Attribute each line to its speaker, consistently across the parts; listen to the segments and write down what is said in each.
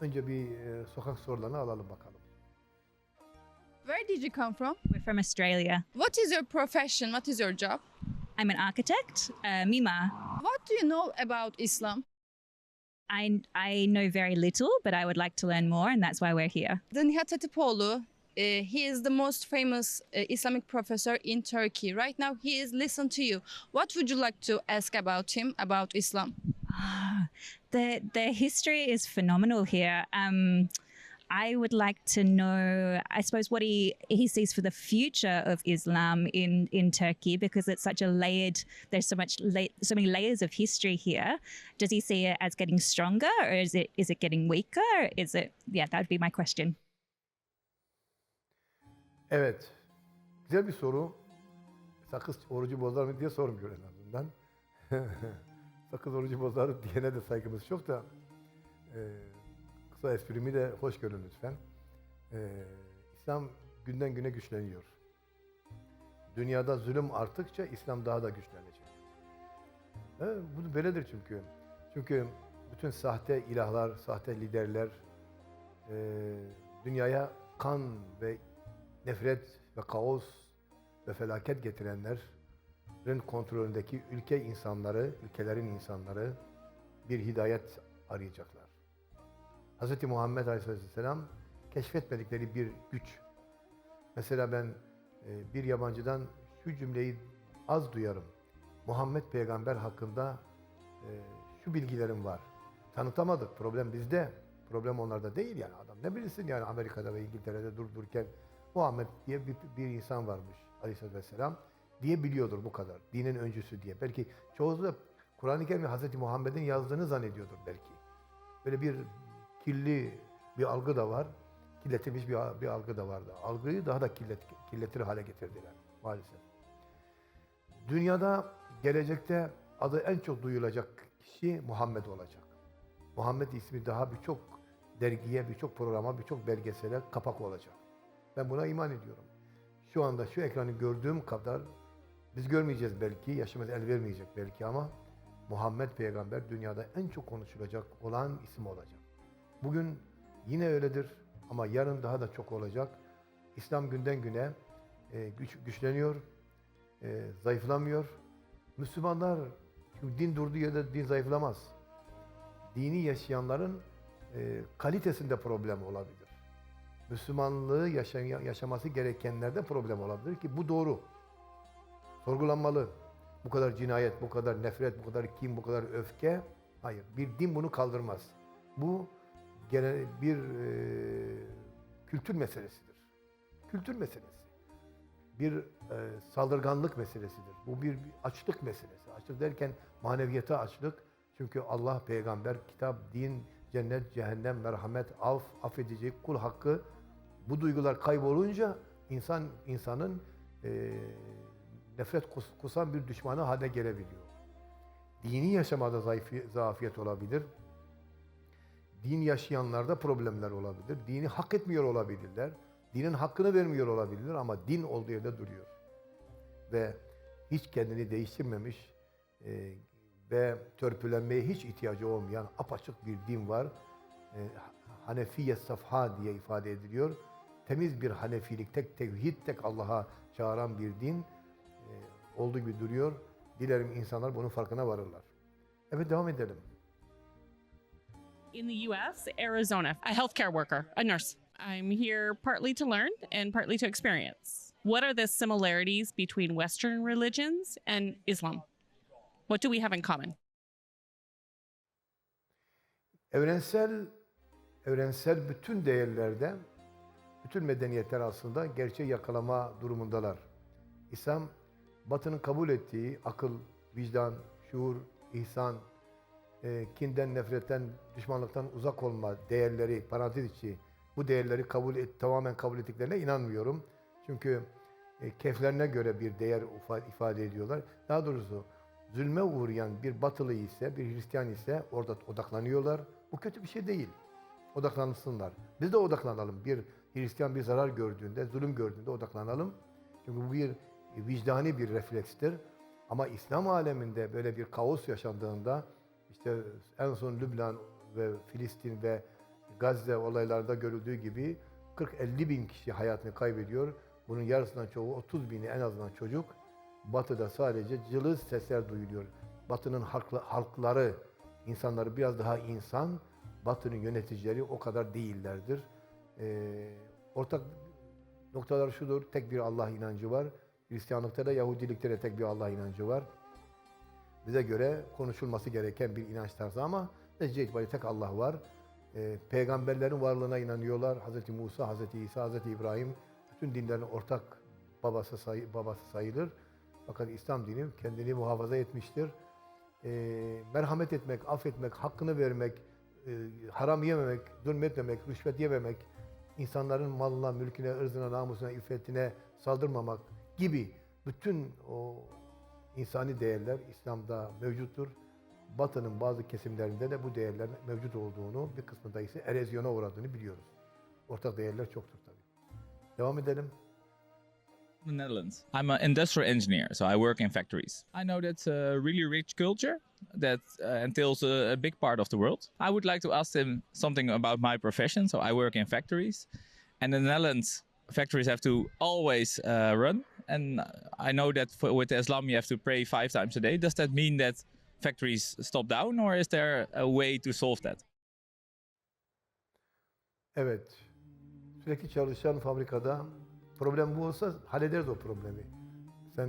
Speaker 1: Önce bir e, sokak sorularını alalım bakalım.
Speaker 2: Where did you come from?
Speaker 3: We're from Australia.
Speaker 2: What is your profession? What is your job?
Speaker 3: I'm an architect, uh, Mima.
Speaker 2: What do you know about Islam?
Speaker 3: I, I know very little, but I would like to learn more, and that's why we're here.
Speaker 2: The Nihat Hatipoğlu, uh, he is the most famous uh, Islamic professor in Turkey. Right now, he is listen to you. What would you like to ask about him, about Islam?
Speaker 3: The, the history is phenomenal here. Um, I would like to know, I suppose, what he, he sees for the future of Islam in, in Turkey because it's such a layered, there's so much, la- so many layers of history here. Does he see it as getting stronger or is it, is it getting weaker? Is it, yeah, that would be my question.
Speaker 1: Evet. Güzel bir soru. Sakız orucu bozar mı diye sormuyor en azından. Sakız orucu bozar diyene de saygımız çok da e, kısa esprimi de hoş görün lütfen. E, İslam günden güne güçleniyor. Dünyada zulüm arttıkça İslam daha da güçlenecek. E, bu böyledir çünkü. Çünkü bütün sahte ilahlar, sahte liderler e, dünyaya kan ve nefret ve kaos ve felaket getirenlerin kontrolündeki ülke insanları, ülkelerin insanları bir hidayet arayacaklar. Hz. Muhammed Aleyhisselam keşfetmedikleri bir güç. Mesela ben e, bir yabancıdan şu cümleyi az duyarım. Muhammed peygamber hakkında e, şu bilgilerim var. Tanıtamadık. Problem bizde. Problem onlarda değil yani. Adam ne bilsin yani Amerika'da ve İngiltere'de durdururken Muhammed diye bir, bir insan varmış Aleyhisselatü Vesselam diye biliyordur bu kadar. Dinin öncüsü diye. Belki çoğu da Kur'an-ı Kerim'i Hz. Muhammed'in yazdığını zannediyordur belki. Böyle bir kirli bir algı da var. Kirletilmiş bir, bir algı da vardı. Algıyı daha da kirlet, kirletir hale getirdiler maalesef. Dünyada gelecekte adı en çok duyulacak kişi Muhammed olacak. Muhammed ismi daha birçok dergiye, birçok programa, birçok belgesele kapak olacak. Ben buna iman ediyorum. Şu anda şu ekranı gördüğüm kadar biz görmeyeceğiz belki, yaşımız el vermeyecek belki ama Muhammed peygamber dünyada en çok konuşulacak olan isim olacak. Bugün yine öyledir ama yarın daha da çok olacak. İslam günden güne e, güç, güçleniyor, e, zayıflamıyor. Müslümanlar, çünkü din durduğu yerde din zayıflamaz. Dini yaşayanların e, kalitesinde problem olabilir. Müslümanlığı yaşa- yaşaması gerekenlerde problem olabilir ki bu doğru. Sorgulanmalı. Bu kadar cinayet, bu kadar nefret, bu kadar kin, bu kadar öfke. Hayır. Bir din bunu kaldırmaz. Bu gene bir e, kültür meselesidir. Kültür meselesi. Bir e, saldırganlık meselesidir. Bu bir, bir açlık meselesi. Açlık derken maneviyata açlık. Çünkü Allah, peygamber, kitap, din, cennet, cehennem, merhamet, af, affedici, kul hakkı bu duygular kaybolunca insan insanın e, nefret kus- kusan bir düşmanı haline gelebiliyor. Dini yaşamada zafiyet olabilir. Din yaşayanlarda problemler olabilir. Dini hak etmiyor olabilirler. Dinin hakkını vermiyor olabilirler ama din olduğu yerde duruyor. Ve hiç kendini değiştirmemiş e, ve törpülenmeye hiç ihtiyacı olmayan apaçık bir din var. E, Hanefiye safha diye ifade ediliyor. Temiz bir Hanefilik, tek tevhid, tek Allah'a çağıran bir din olduğu gibi duruyor. Dilerim insanlar bunun farkına varırlar. Evet devam edelim.
Speaker 4: in the US, Arizona, a healthcare worker, a nurse. I'm here partly to learn and partly to experience. What are the similarities between Western religions and Islam? What do we have in common?
Speaker 1: Evrensel evrensel bütün değerlerde bütün medeniyetler aslında gerçeği yakalama durumundalar. İslam Batı'nın kabul ettiği akıl, vicdan, şuur, ihsan, e, kinden, nefretten, düşmanlıktan uzak olma değerleri, parantez içi bu değerleri kabul et, tamamen kabul ettiklerine inanmıyorum. Çünkü e, keflerine göre bir değer ifade ediyorlar. Daha doğrusu zulme uğrayan bir batılı ise, bir Hristiyan ise orada odaklanıyorlar. Bu kötü bir şey değil. Odaklansınlar. Biz de odaklanalım. Bir Hristiyan bir zarar gördüğünde, zulüm gördüğünde odaklanalım. Çünkü bu bir vicdani bir reflekstir. Ama İslam aleminde böyle bir kaos yaşandığında işte en son Lübnan ve Filistin ve Gazze olaylarda görüldüğü gibi 40-50 bin kişi hayatını kaybediyor. Bunun yarısından çoğu 30 bini en azından çocuk. Batı'da sadece cılız sesler duyuluyor. Batı'nın halkla- halkları, insanları biraz daha insan, Batı'nın yöneticileri o kadar değillerdir. Ee, ortak noktalar şudur, tek bir Allah inancı var. Hristiyanlıkta da Yahudilikte de tek bir Allah inancı var. Bize göre konuşulması gereken bir inanç tarzı ama netice itibariyle tek Allah var. Ee, peygamberlerin varlığına inanıyorlar. Hz. Musa, Hz. İsa, Hz. İbrahim bütün dinlerin ortak babası, sayı, babası sayılır. Fakat İslam dini kendini muhafaza etmiştir. Ee, merhamet etmek, affetmek, hakkını vermek, e, haram yememek, zulmetmemek, rüşvet yememek, insanların malına, mülküne, ırzına, namusuna, iffetine saldırmamak gibi bütün o insani değerler İslam'da mevcuttur. Batı'nın bazı kesimlerinde de bu değerlerin mevcut olduğunu, bir kısmında ise erozyona uğradığını biliyoruz. Ortak değerler çoktur tabii. Devam edelim.
Speaker 5: the Netherlands. I'm an industrial engineer, so I work in factories. I know that's a really rich culture that uh, entails a, a big part of the world. I would like to ask them something about my profession. So I work in factories, and in the Netherlands, factories have to always uh, run. And I know that for, with Islam, you have to pray five times a day. Does that mean that factories stop down, or is there a way to solve that?
Speaker 1: Evet. Sürekli çalışan fabrikada problem bu olsa hallederiz o problemi. Sen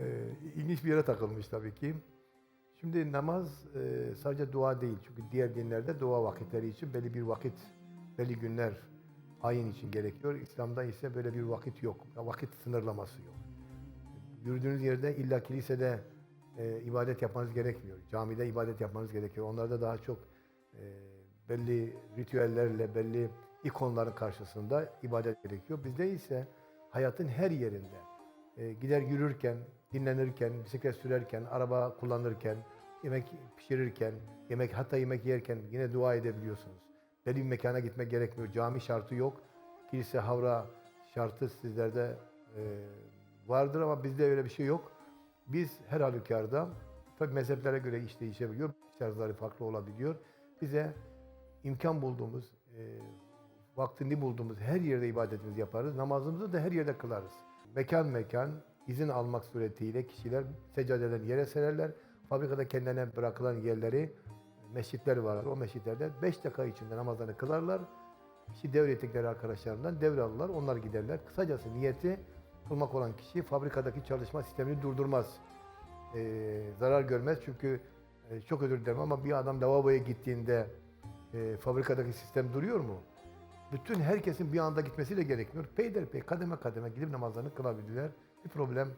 Speaker 1: Eee, ilginç bir yere takılmış tabii ki. Şimdi namaz eee, sadece dua değil. Çünkü diğer dinlerde dua vakitleri için belli bir vakit, belli günler ayin için gerekiyor. İslam'da ise böyle bir vakit yok. Vakit sınırlaması yok. Yürüdüğünüz yerde illa kilisede eee, ibadet yapmanız gerekmiyor. Camide ibadet yapmanız gerekiyor. Onlarda daha çok eee, belli ritüellerle, belli ikonların karşısında ibadet gerekiyor. Bizde ise hayatın her yerinde e, gider yürürken, dinlenirken, bisiklet sürerken, araba kullanırken, yemek pişirirken, yemek hatta yemek yerken yine dua edebiliyorsunuz. Belli bir mekana gitmek gerekmiyor. Cami şartı yok. Kilise, havra şartı sizlerde e, vardır ama bizde öyle bir şey yok. Biz her halükarda tabii mezheplere göre iş değişebiliyor. Tarzları farklı olabiliyor. Bize imkan bulduğumuz, e, vaktini bulduğumuz her yerde ibadetimizi yaparız. Namazımızı da her yerde kılarız. Mekan mekan izin almak suretiyle kişiler seccadelerini yere sererler. Fabrikada kendilerine bırakılan yerleri, mescitler var. O mescitlerde 5 dakika içinde namazlarını kılarlar. Kişi devrettikleri arkadaşlarından devralırlar. Onlar giderler. Kısacası niyeti kılmak olan kişi fabrikadaki çalışma sistemini durdurmaz. Ee, zarar görmez çünkü e, çok özür dilerim ama bir adam lavaboya gittiğinde e, fabrikadaki sistem duruyor mu? Bütün herkesin bir anda gitmesiyle gerekmiyor. Peyderpey kademe kademe gidip namazlarını kılabilirler. Bir problem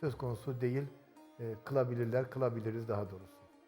Speaker 1: söz konusu değil. E, kılabilirler, kılabiliriz daha doğrusu.